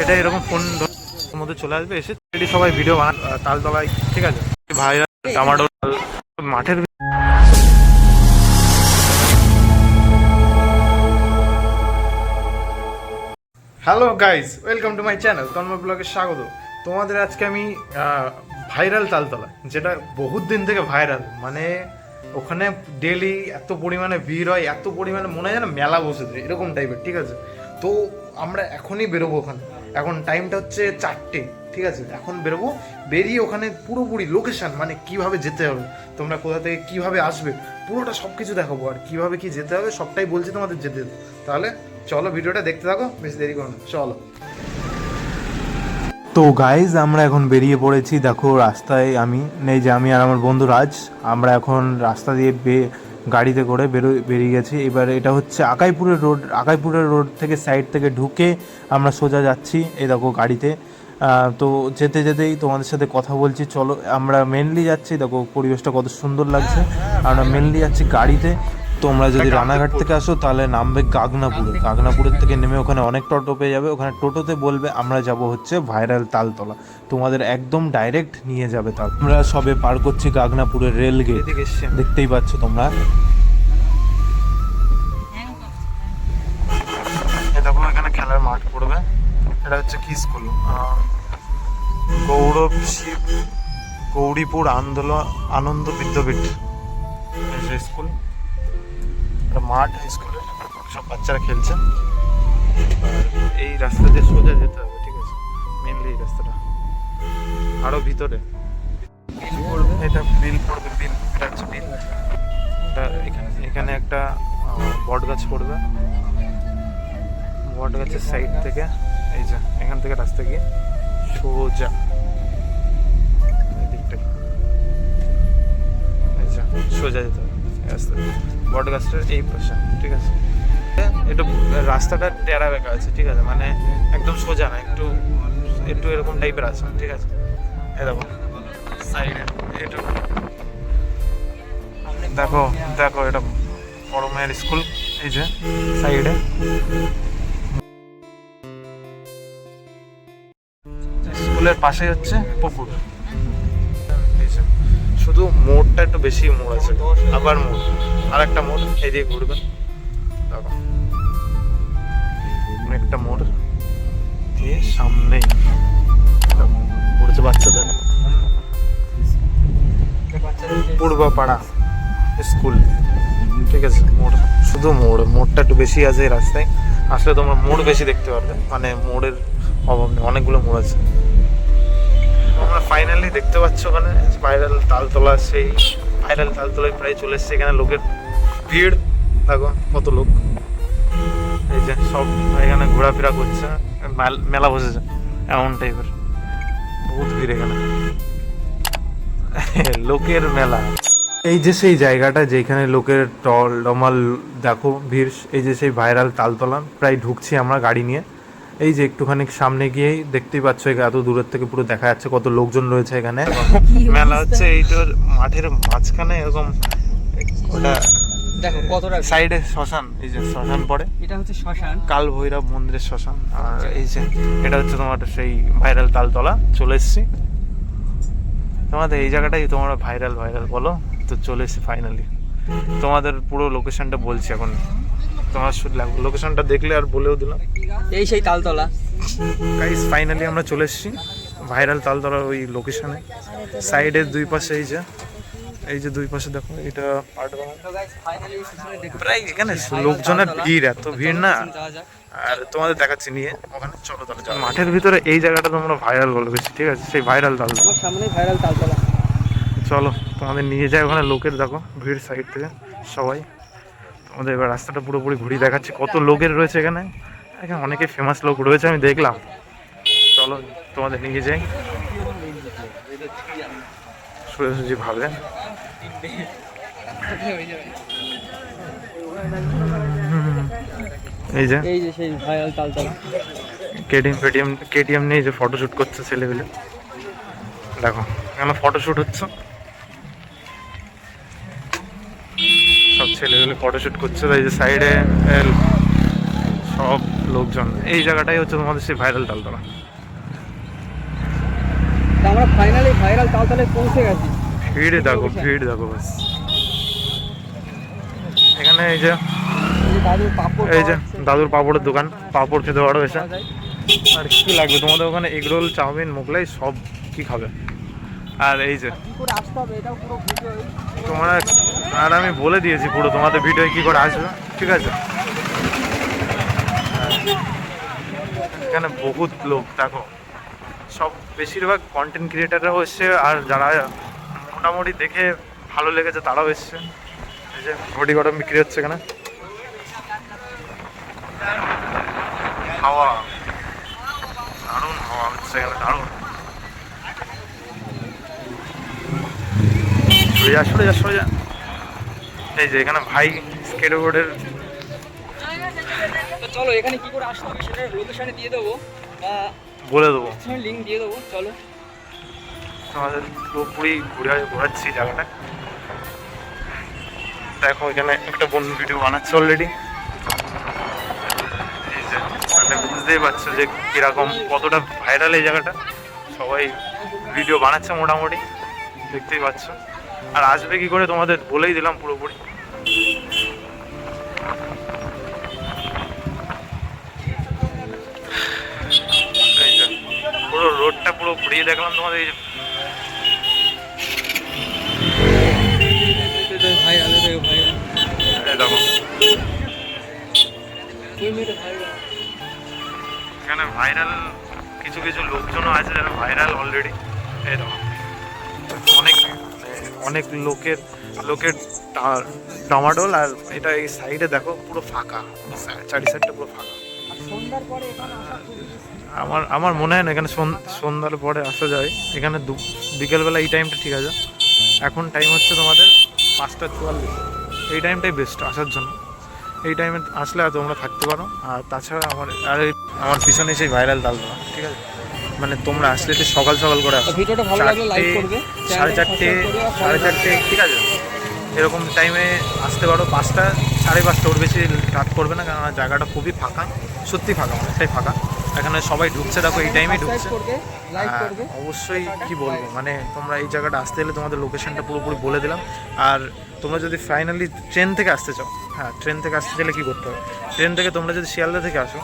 এটা এরকম ফোন মধ্যে চলে আসবে, এসে এটি সবাই ভিডিও বানান তালতলায়, ঠিক আছে? ভাইরা টামাটো মাঠের hello guys welcome to my channel Tanmoy ব্লগে স্বাগত। তোমাদের আজকে আমি ভাইরাল তালতলা যেটা বহুত দিন থেকে ভাইরাল মানে ওখানে ডেলি এত পরিমাণে ভিড় হয়, এত পরিমাণে মনে হয় যেন মেলা বসেছে, এরকম টাইপের ঠিক আছে? তো আমরা এখনই বেরোবো ওখানে। এখন টাইমটা হচ্ছে চারটে, ঠিক আছে? এখন বেরোবো, বেরিয়ে ওখানে পুরোপুরি লোকেশান মানে কীভাবে যেতে হবে, তোমরা কোথা থেকে কীভাবে আসবে, পুরোটা সব কিছু দেখাবো। আর কীভাবে কি যেতে হবে, সবটাই বলছি তোমাদের যেতে তাহলে চলো ভিডিওটা দেখতে থাকো, বেশি দেরি করো না, চলো। তো গাইজ আমরা এখন বেরিয়ে পড়েছি। দেখো, রাস্তায় আমি নেই যে আমি আর আমার বন্ধু রাজ, আমরা এখন রাস্তা দিয়ে গাড়িতে করে বেরো, বেরিয়ে গেছি। এবার এটা হচ্ছে আকাইপুরের রোড আকাইপুরের রোড থেকে সাইড থেকে ঢুকে আমরা সোজা যাচ্ছি এই দেখো গাড়িতে। তো যেতে যেতেই তোমাদের সাথে কথা বলছি, চলো আমরা মেনলি যাচ্ছি, দেখো পরিবেশটা কত সুন্দর লাগছে। আমরা মেনলি যাচ্ছি গাড়িতে। তোমরা যদি রানাঘাট থেকে আসো তাহলে নামবে গাগনাপুরে। গাগনাপুরের থেকে নেমে ওখানে অনেক টোটো পেয়ে যাবে। ওখানে টোটোতে বলবে আমরা যাব হচ্ছে ভাইরাল তালতলা। তোমাদের একদম ডাইরেক্ট নিয়ে যাবে তাল। আমরা সবে পার করছি গাগনাপুরের রেল গেট। দেখতেই পাচ্ছ তোমরা। দেখো এখানে খেলার মাঠ পড়বে। এটা হচ্ছে কি স্কুল? গৌরব শিব গৌরীপুর আন্দোলন আনন্দ বিদ্যাপীঠ। স্কুল। একটা মাঠ স্কুলে সব বাচ্চারা খেলছে। এই রাস্তা দিয়ে সোজা যেতে হবে, ঠিক আছে? মেনলি এই রাস্তাটা। আরও ভিতরে। এটা বিল পড়বে, বিল। এটা হচ্ছে বিল। এখানে এখানে একটা বট গাছ পড়বে। বট গাছের সাইড থেকে, এই যে, এখান থেকে রাস্তা গিয়ে সোজা। এই সোজা যেতে হবে রাস্তা। বট গাছটার এই পাশে, ঠিক আছে? একটু রাস্তাটা টেরা বেঁকা আছে, ঠিক আছে? মানে একদম সোজা না, একটু একটু এরকম টাইপের আছে, ঠিক আছে? এই দেখো, সাইডে একটু দেখো দেখো, এটা বড় মেয়ের স্কুল, এই যে, সাইডে। স্কুলের পাশে হচ্ছে পুকুর। শুধু মোড়টা একটু বেশি মোড় আছে আবার মোড়। আর একটা মোড় এদিকে ঘুরবেন দেখো। একটা মোড় দিয়ে সামনে পড়েছে বাচ্চাদের। পূর্বপাড়া স্কুল। ঠিক আছে, মোড়। শুধু মোড়, মোড়টা একটু বেশি আছে এই রাস্তায়। আসলে তোমরা মোড় বেশি দেখতে পারবে। মানে মোড়ের অভাব নেই, অনেকগুলো মোড় আছে। ফাইনালি দেখতে পাচ্ছ ওখানে ভাইরাল তালতলা, সেই ভাইরাল তালতলায় প্রায় চলে এসছে। এখানে লোকের ভিড়। দেখো কত লোক। এই যে সব এখানে ঘোরাফেরা করছে, মেলা বসেছে, এমন টাইপের বহুত ভিড় এখানে। লোকের মেলা। এই যে সেই জায়গাটা যেখানে লোকের টল ডমাল দেখো ভিড়, এই যে সেই ভাইরাল তালতলা, প্রায় ঢুকছি আমরা গাড়ি নিয়ে। এই যে একটুখানি সামনে গিয়েই দেখতেই পাচ্ছ এত দূরের থেকে পুরো দেখা যাচ্ছে কত লোকজন রয়েছে এখানে। মেলা হচ্ছে এই তোর মাঠের মাঝখানে এরকম ওটা দেখো কতটা সাইডে শ্মশান এই যে শ্মশান পড়ে। এটা হচ্ছে শ্মশান। কাল ভৈরব মন্দিরের শ্মশান। আর এই যে এটা হচ্ছে তোমার সেই ভাইরাল তালতলা চলে এসছি। তোমাদের এই জায়গাটাই তোমরা ভাইরাল ভাইরাল বলো তো চলে এসছি ফাইনালি তোমাদের পুরো লোকেশনটা বলছি এখন। তোমার লোকেশনটা দেখলে আর বলেও দিলাম। এই সেই তালতলা। গাইস ফাইনালি আমরা চলে এসেছি। ভাইরাল তালতলার ওই লোকেশনে সাইডের দুই পাশে এই যে এই যে দুই পাশে দেখো এটা পার্ট প্রায় এখানে লোকজনের ভিড় এত ভিড় না। আর তোমাদের দেখাচ্ছি নিয়ে। ওখানে চলো তাহলে মাঠের ভিতরে এই জায়গাটা তোমরা ভাইরাল বলে গেছি ঠিক আছে? সেই ভাইরাল তালতলা। সামনে ভাইরাল তালতলা। চলো তোমাদের নিয়ে যাই ওখানে লোকের দেখো ভিড় সাইড থেকে সবাই। তোমাদের এবার রাস্তাটা পুরোপুরি ঘুরিয়ে দেখাচ্ছি। কত লোকের রয়েছে এখানে? এখানে অনেকে ফেমাস লোক রয়েছে আমি দেখলাম। চলো তোমাদের নিয়ে যাই। সোজাসুজি ভাবে এই যে। এই যে সেই ভাইরাল তালতলা। কেটিএম নিয়ে যে ফটোশ্যুট করছে ছেলেগুলো। দেখো এখানে ফটোশ্যুট হচ্ছে। ছেলেগুলো ফটোশ্যুট করছে এই যে সাইডে সব লোকজন। এই জায়গাটাই হচ্ছে তোমাদের সেই ভাইরাল তালতলা। আমরা ফাইনালি ভাইরাল তালতলায় পৌঁছে গেছি। ভিড় দেখো ভিড় দেখো বাস। এখানে এই যে এই যে দাদুর পাপড়ের দোকান পাপড় খেতে পারো এসে। আর কি লাগবে তোমাদের ওখানে? এগরোল চাউমিন মোগলাই সব কি খাবে? আর এই যে। তোমরা আর আমি বলে দিয়েছি পুরো, তোমাদের ভিডিও কি করে আসবে, ঠিক আছে? এখানে বহুত লোক, দেখো। সব বেশিরভাগ কন্টেন্ট ক্রিয়েটাররাও এসছে, আর যারা মোটামুটি দেখে ভালো লেগেছে, তারাও এসছে। এই যে ঘটি গরম বিক্রি হচ্ছে এখানে। হাওয়া। দারুণ হাওয়া হচ্ছে এখানে, দারুণ। সরে যা সরে যা সরে যা এই যে এখানে ভাই স্কেটবোর্ডের তো চলো এখানে কি করে আসতে হবে সেটা লোকেশনে দিয়ে দেবো। বা বলে দেবো। লিঙ্ক দিয়ে দেবো চলো। আমাদের পুরোপুরি ঘুরে ঘোরাচ্ছি জায়গাটা। দেখো এখানে একটা বন্ধু ভিডিও বানাচ্ছে অলরেডি যে মানে বুঝতেই পারছ যে কীরকম কতটা ভাইরাল এই জায়গাটা। সবাই ভিডিও বানাচ্ছে মোটামুটি দেখতেই পাচ্ছ। আর আসবে কি করে তোমাদের বলেই দিলাম পুরোপুরি। পুরো রোডটা পুরো ঘুরিয়ে দেখলাম তোমাদের এই মেয়েটা ভাইরাল এখানে ভাইরাল কিছু কিছু লোকজনও আছে যারা ভাইরাল অলরেডি এই অনেক লোকের লোকের ডামাডোল আর এটা এই সাইডে দেখো পুরো ফাঁকা। চারি সাইডটা পুরো ফাঁকা। আমার আমার মনে হয় না এখানে সন- সন্ধ্যার পরে আসা যায়। এখানে বিকেলবেলা এই টাইমটা ঠিক আছে। এখন টাইম হচ্ছে তোমাদের পাঁচটা চুয়াল্লিশ। এই টাইমটাই বেস্ট আসার জন্য। এই টাইমে আসলে আর তোমরা থাকতে পারো। আর তাছাড়া আমার আর আমার পিছনে সেই ভাইরাল দালদা ঠিক আছে? মানে তোমরা আসলে একটু সকাল সকাল করে আসো। ভিডিওটা ভালো লাগলে লাইক চারটে, করবে সাড়ে চারটে সাড়ে চারটে ঠিক আছে? এরকম টাইমে আসতে পারো। পাঁচটা সাড়ে পাঁচটা ওর বেশি রাত করবে না কারণ জায়গাটা খুবই ফাঁকা। সত্যি ফাঁকা অনেকটাই ফাঁকা। এখানে সবাই ঢুকছে দেখো এই টাইমে ঢুকছে। হ্যাঁ, অবশ্যই কি বলব মানে তোমরা এই জায়গাটা আসতে গেলে তোমাদের লোকেশনটা পুরোপুরি বলে দিলাম। আর তোমরা যদি ফাইনালি ট্রেন থেকে আসতে চাও হ্যাঁ ট্রেন থেকে আসতে চাইলে কী করতে হবে? ট্রেন থেকে তোমরা যদি শিয়ালদা থেকে আসো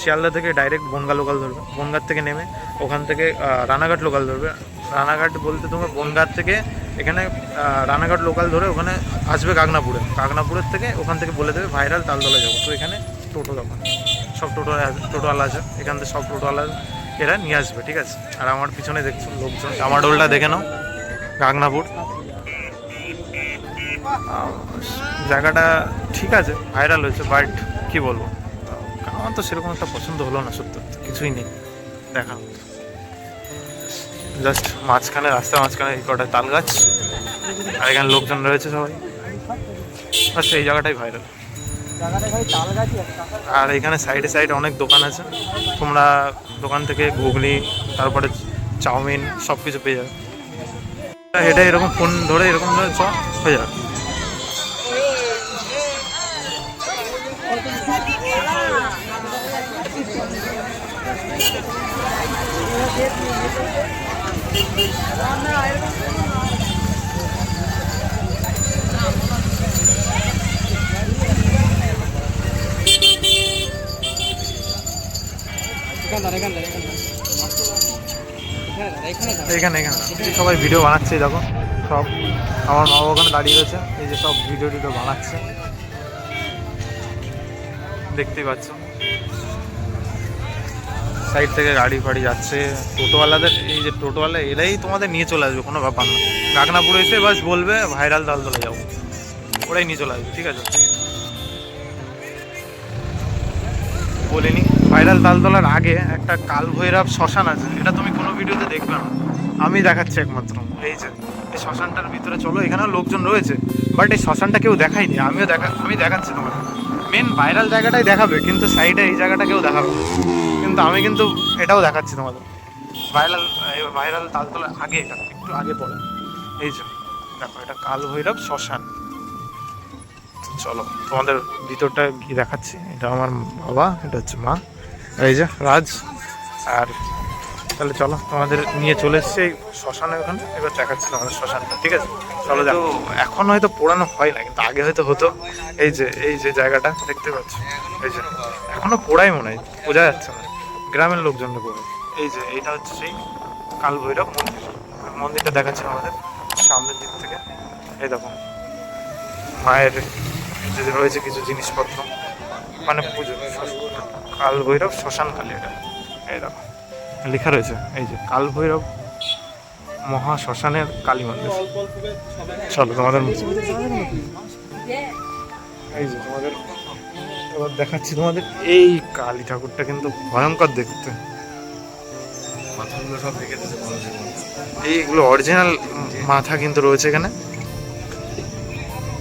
শিয়ালদা থেকে ডাইরেক্ট বনগা লোকাল ধরবে বনগার থেকে নেমে ওখান থেকে রানাঘাট লোকাল ধরবে। রানাঘাট বলতে তোমরা বনগার থেকে এখানে রানাঘাট লোকাল ধরে ওখানে আসবে কাকনাপুরে কাকনাপুরের থেকে ওখান থেকে বলে দেবে ভাইরাল তালতলা যাব। তো এখানে টোটো দোকান সব টোটো টোটোওয়ালা আছে। এখান থেকে সব টোটোওয়ালা এরা নিয়ে আসবে, ঠিক আছে? আর আমার পিছনে দেখছ লোকজন। জামাডোলটা দেখে নাও, গাগনাপুর। জায়গাটা ঠিক আছে ভাইরাল হয়েছে বাট কি বলব? আমার তো সেরকম একটা পছন্দ হলো না, সত্যি। কিছুই নেই মতো। জাস্ট মাঝখানে, রাস্তার মাঝখানে এই কটা তাল গাছ, আর এখানে লোকজন রয়েছে সবাই। বাস এই জায়গাটাই ভাইরাল আর এখানে সাইডে সাইডে অনেক দোকান আছে। তোমরা দোকান থেকে ঘুগনি, তারপরে চাউমিন সব কিছু পেয়ে যাবে। হেঁটে এরকম ফোন ধরে এরকম ধরে চ, হয়ে যাবে। এখানে এখানে। সবাই ভিডিও বানাচ্ছে দেখো, সব। আমার মা ওখানে দাঁড়িয়ে রয়েছে, এই যে সব ভিডিও টিডিও বানাচ্ছে। দেখতেই পাচ্ছ? সাইড থেকে গাড়ি ফাড়ি যাচ্ছে। টোটোওয়ালাদের, এই যে টোটোওয়ালা, এরাই তোমাদের নিয়ে চলে আসবে, কোনো ব্যাপার না। গাগনাপুরে এসে বাস বলবে, ভাইরাল দালদলে যাব। ওরাই নিয়ে চলে আসবে, ঠিক আছে? বলিনি। ভাইরাল তালতলার আগে একটা কাল ভৈরব শ্মশান আছে, এটা তুমি কোনো ভিডিওতে দেখবে না। আমি দেখাচ্ছি একমাত্র। এই যে, এই শ্মশানটার ভিতরে চলো, এখানেও লোকজন রয়েছে, বাট এই শ্মশানটা কেউ দেখায়নি। আমিও দেখা, আমি দেখাচ্ছি তোমাকে মেন ভাইরাল জায়গাটাই দেখাবে, কিন্তু সাইডে এই জায়গাটা কেউ দেখাবে কিন্তু আমি কিন্তু এটাও দেখাচ্ছি তোমাদের। ভাইরাল ভাইরাল তালতলার আগে এটা, একটু আগে পড়ে। এই যে, দেখো, এটা কাল ভৈরব শ্মশান। চলো, তোমাদের ভিতরটা গিয়ে দেখাচ্ছি। এটা আমার বাবা, এটা হচ্ছে মা। এই যে রাজ আর তাহলে চলো তোমাদের নিয়ে চলে এসছে এই শ্মশানে ওখানে। এবার দেখাচ্ছি আমাদের শ্মশানটা ঠিক আছে? চলো দেখো এখন হয়তো পোড়ানো হয় না কিন্তু আগে হয়তো হতো। এই যে এই যে জায়গাটা দেখতে পাচ্ছ? এই যে এখনও পোড়াই মনে হয় বোঝা যাচ্ছে না। গ্রামের লোকজন পোড়ে এই যে এটা হচ্ছে সেই কালভৈরব মন্দির। মন্দিরটা দেখাচ্ছে আমাদের সামনের দিক থেকে। এই দেখো মায়ের যে রয়েছে কিছু জিনিসপত্র। মানে পুজো কাল ভৈরব শ্মশান কালী এটা। এই দেখো লেখা রয়েছে এই যে কাল ভৈরব মহা শ্মশানের কালী মন্দির। চলো তোমাদের এই যে তোমাদের এবার দেখাচ্ছি তোমাদের এই কালী ঠাকুরটা কিন্তু ভয়ঙ্কর দেখতে। মাথাগুলো সব রেখে। এইগুলো অরিজিনাল মাথা কিন্তু রয়েছে এখানে।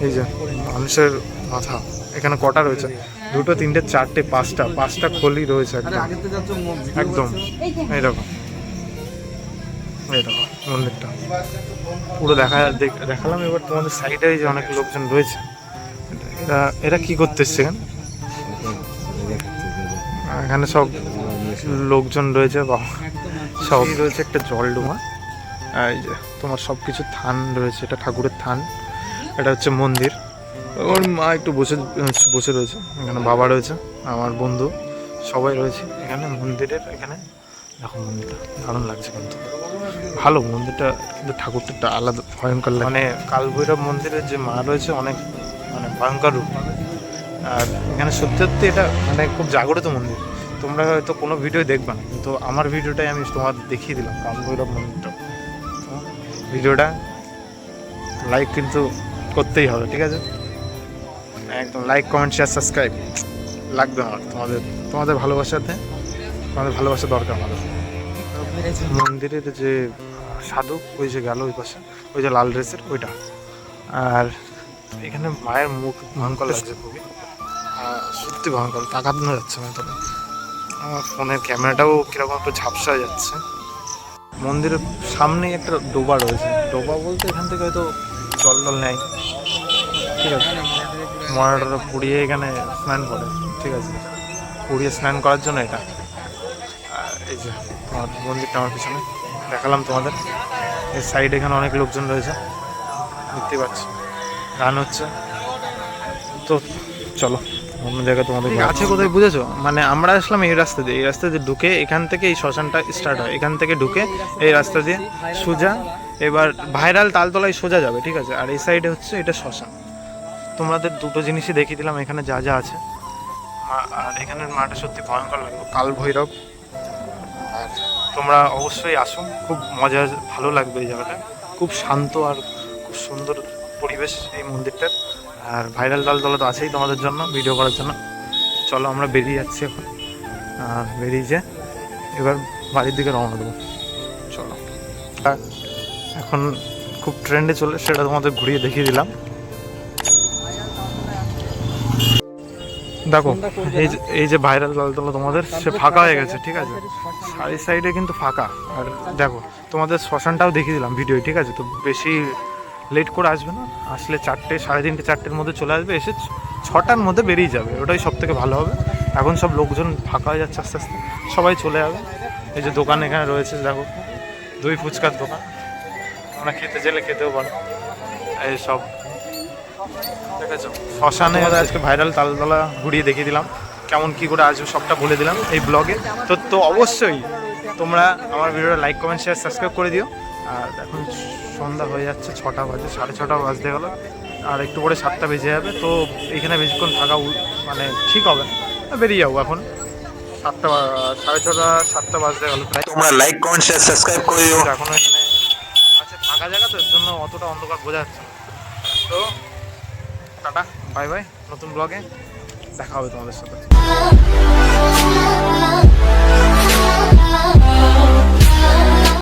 এই যে মানুষের মাথা এখানে কটা রয়েছে? দুটো তিনটে চারটে পাঁচটা পাঁচটা খলি রয়েছে একদম। একদম। এই দেখো। মন্দিরটা। পুরো দেখা দেখ- দেখালাম এবার তোমাদের সাইডে যে অনেক লোকজন রয়েছে। এরা এরা কি করতে এসছে এখানে? এখানে সব লোকজন রয়েছে বা সব রয়েছে একটা জল ডোমা। আর এই যে তোমার সব কিছু থান রয়েছে এটা ঠাকুরের থান। এটা হচ্ছে মন্দির। ওর মা একটু বসে বসে রয়েছে, এখানে বাবা রয়েছে, আমার বন্ধু, সবাই রয়েছে এখানে, মন্দিরের এখানে। দেখো মন্দিরটা, দারুণ লাগছে কিন্তু। ভালো, মন্দিরটা কিন্তু ঠাকুরটা আলাদা, ভয়ঙ্কর লাগে। মানে কালভৈরব মন্দিরের যে মা রয়েছে, অনেক মানে ভয়ঙ্কর রূপ। আর এখানে সত্যি সত্যি এটা মানে খুব জাগ্রত মন্দির। তোমরা হয়তো কোনো ভিডিও দেখবে না, কিন্তু আমার ভিডিওটাই আমি তোমার দেখিয়ে দিলাম, কালভৈরব মন্দিরটা। ভিডিওটা লাইক কিন্তু করতেই হবে, ঠিক আছে? একদম লাইক কমেন্ট শেয়ার সাবস্ক্রাইব লাগবে আমার, তোমাদের তোমাদের ভালোবাসাতে, তোমাদের ভালোবাসা দরকার আমাদের। মন্দিরের যে সাধু ওই যে গেল ওই পাশে, ওই যে লাল ড্রেসের ওইটা। আর এখানে মায়ের মুখ ভয়ঙ্কর লাগছে খুবই। সত্যি ভয়ঙ্কর তাকানো যাচ্ছে না তবে। আমার ফোনের ক্যামেরাটাও কীরকম একটু ঝাপসা হয়ে যাচ্ছে। মন্দিরের সামনেই একটা ডোবা রয়েছে। ডোবা বলতে এখান থেকে হয়তো জল টল নেয়। ঠিক আছে। মরাটা পুড়িয়ে এখানে স্নান করে ঠিক আছে? পুড়িয়ে স্নান করার জন্য এটা। আর এই যে তোমার মন্দিরটা আমার পিছনে দেখালাম তোমাদের। এই সাইডে এখানে অনেক লোকজন রয়েছে দেখতে পাচ্ছি। গান হচ্ছে। তো চলো অন্য জায়গায় তোমাদের আছে কোথায় বুঝেছ? মানে আমরা আসলাম এই রাস্তা দিয়ে। এই রাস্তা দিয়ে ঢুকে এখান থেকে এই শ্মশানটা স্টার্ট হয়। এখান থেকে ঢুকে এই রাস্তা দিয়ে সোজা এবার ভাইরাল তালতলায় সোজা যাবে ঠিক আছে? আর এই সাইডে হচ্ছে এটা শ্মশান। তোমাদের দুটো জিনিসই দেখিয়ে দিলাম, এখানে যা যা আছে। আর এখানের মাটা সত্যি ভয়ঙ্কর লাগল। কাল ভৈরব। আর তোমরা অবশ্যই আসো, খুব মজা, ভালো লাগবে এই জায়গাটা। খুব শান্ত আর খুব সুন্দর পরিবেশ এই মন্দিরটার। আর ভাইরাল তালতলা তো আছেই তোমাদের জন্য ভিডিও করার জন্য। চলো আমরা বেরিয়ে যাচ্ছি এখন। আর বেরিয়ে যে এবার বাড়ির দিকে রওনা দেবো। চলো। এখন খুব ট্রেন্ডে চলে, সেটা তোমাদের ঘুরিয়ে দেখিয়ে দিলাম। দেখো এই যে এই যে ভাইরাল তালতলা তোমাদের সে ফাঁকা হয়ে গেছে ঠিক আছে? সাইড সাইডে কিন্তু ফাঁকা। আর দেখো তোমাদের শ্মশানটাও দেখিয়ে দিলাম ভিডিও ঠিক আছে? তো বেশি লেট করে আসবে না। আসলে চারটে সাড়ে তিনটে চারটের মধ্যে চলে আসবে এসে ছটার মধ্যে বেরিয়ে যাবে। ওটাই সব থেকে ভালো হবে। এখন সব লোকজন ফাঁকা হয়ে যাচ্ছে আস্তে আস্তে। সবাই চলে যাবে। এই যে দোকান এখানে রয়েছে দেখো। দই ফুচকার দোকান। আমরা খেতে চাইলে খেতেও পারো। এই সব শ্মশানে আজকে ভাইরাল তালতলা ঘুরিয়ে দেখিয়ে দিলাম। কেমন কি করে আসবে সবটা বলে দিলাম এই ব্লগে তো তো অবশ্যই তোমরা আমার ভিডিওটা লাইক কমেন্ট শেয়ার সাবস্ক্রাইব করে দিও। আর এখন সন্ধ্যা হয়ে যাচ্ছে ছটা বাজে সাড়ে ছটা বাজতে গেলো। আর একটু পরে সাতটা বেজে যাবে। তো এখানে বেশিক্ষণ থাকা মানে ঠিক হবে না। বেরিয়ে যাব এখন। সাতটা সাড়ে ছটা সাতটা বাজতে গেলো প্রায়। তোমরা লাইক কমেন্ট শেয়ার সাবস্ক্রাইব করে দিও এখনও এখানে আছে ফাঁকা জায়গা তো এর জন্য অতটা অন্ধকার বোঝা যাচ্ছে তো টাটা বাই বাই নতুন ব্লগে দেখা হবে তোমাদের সাথে।